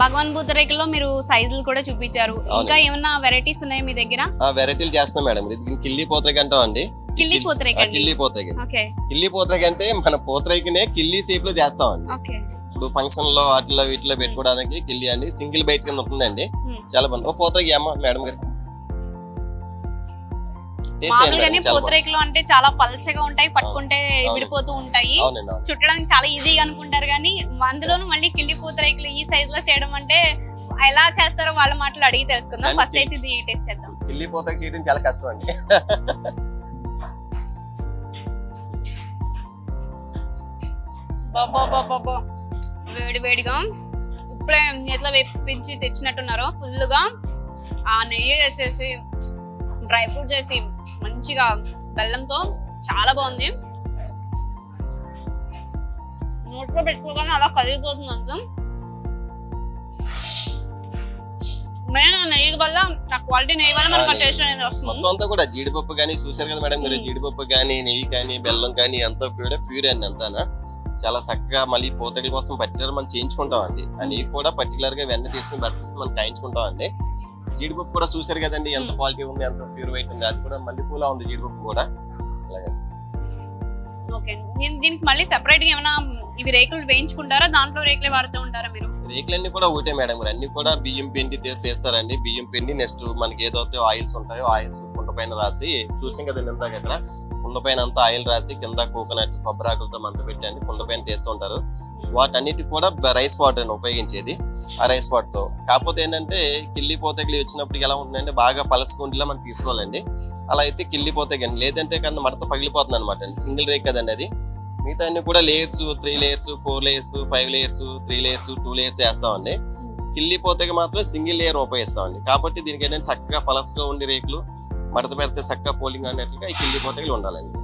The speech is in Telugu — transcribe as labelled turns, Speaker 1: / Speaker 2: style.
Speaker 1: భగవాన్ బుద్ధ రేకుల్లో మీరు సైజులు కూడా చూపించారు. ఇంకా ఏమన్నా వెరైటీస్ ఉన్నాయి మీ దగ్గర?
Speaker 2: వెరైటీలు చేస్తున్నాం మేడం. ఇది కిల్లి పోతరేకి అంటాం అండి.
Speaker 1: కిల్లి పూతరేక
Speaker 2: కిల్లి పోతరేకి కిల్లి పోతరేకి అంటే మన పూతరేకినే కిల్లి షేప్లో చేస్తాం అండి. ఇప్పుడు ఫంక్షన్లో వాటిలో వీటిలో పెట్టుకోవడానికి కిల్లి అండి సింగిల్ బైట్ కింద ఉంటుందండి. చాలా బాగుంది ఓ పోతరేకి అమ్మ మేడం గారు.
Speaker 1: మామూలుగానే. పూతరేకులు అంటే చాలా పల్చగా ఉంటాయి పట్టుకుంటే. విడిపోతూ ఉంటాయి. చుట్టడానికి చాలా ఈజీగా అనుకుంటారు కానీ అందులోనూ మళ్ళీ కిల్లి పూతరేకులు ఈ సైజ్లో చేయడం అంటే ఎలా చేస్తారో వాళ్ళ మాటలు అడిగి తెలుసుకుందాం. ఫస్ట్ అయితే ఇది టేస్ట్ చేద్దాం.
Speaker 2: కిల్లి పోతకి చేయడం చాలా కష్టం అండి.
Speaker 1: బాబా వేడి వేడిగా ఇప్పుడే చేతిలో వేపించి తెచ్చినట్టున్నారు. ఫుల్గా ఆ నెయ్యి వేసేసి డ్రై ఫ్రూట్స్ వేసి మంచిగా బెల్లంతో చాలా బాగుంది. నోట్లో పెట్టుకోగానే అలా కరిగిపోతుంది అంత మెయిన్ నెయ్యి వల్ల ఆ క్వాలిటీ నెయ్యి వల్ల మనకు టేస్ట్ అనేది వస్తుంది.
Speaker 2: మొత్తం అంతా కూడా జీడిపప్పు కానీ చూసారు కదా మేడం మీరు. జీడిపప్పు కానీ నెయ్యి కానీ బెల్లం కానీ అంతా కూడా ప్యూర్ అండి అంతానా? చాలా చక్కగా మళ్ళీ పూతకల కోసం పర్టికులర్ మనం చేయించుకుంటాం అండి ఆ నెయ్యి కూడా పర్టికులర్గా వెన్న తీసుకుని బట్ట మనం కాయించుకుంటాం అండి జీడిపప్పు కూడా చూసారు కదండి ఎంత. క్వాలిటీ ఉంది ఎంత ప్యూర్ వైట్ ఉంది అది కూడా మళ్ళీ పూలా ఉంది జీడిపప్పు కూడా. అలాగే.
Speaker 1: ఓకే దీని- దీనికి మళ్ళీ సెపరేట్గా ఏమైనా ఇవి రేకులు వేయించుకుంటారా? దాంట్లో రేకులే వాడుతూ ఉంటారా మీరు?
Speaker 2: రేకులన్నీ కూడా ఒకటే మేడం మరి అన్ని కూడా బియ్యం పిండి తీస్తారండి. బియ్యం పిండి నెక్స్ట్ మనకి ఏదైతే ఆయిల్స్ ఉంటాయో ఆయిల్స్ కుండ పైన రాసి చూసాం కదండి ఇందాక అక్కడ. కుండ పైన అంతా ఆయిల్ రాసి కింద కోకోనట్ కొబ్బరాకులతో మంట పెట్టండి కుండ పైన తీస్తూ ఉంటారు. వాటన్నిటి కూడా రైస్ అండి ఉపయోగించేది. ఆ రైస్ పాట్తో. కాకపోతే ఏంటంటే కిల్లి పోతగిలి వచ్చినప్పటికి ఎలా ఉంటుందంటే బాగా పలసకుండిలా మనం తీసుకోవాలండి. అలా అయితే కిల్లి కానీ లేదంటే కన్నా మడత పగిలిపోతుంది అనమాట అండి. సింగిల్ రేక్ కదండి అది. మిగతా అన్ని కూడా layers three layers four layers five layers three layers two layers వేస్తామండి కిల్లి పోతకి మాత్రం సింగిల్ లేయర్ ఉపయోగిస్తామండి కాబట్టి దీనికి ఏంటంటే చక్కగా పలసగా ఉండే రేకులు మడత పెడితే చక్కగా పోలింగ్ అన్నట్లుగా ఈ కిల్లి పోతకి ఉండాలండి.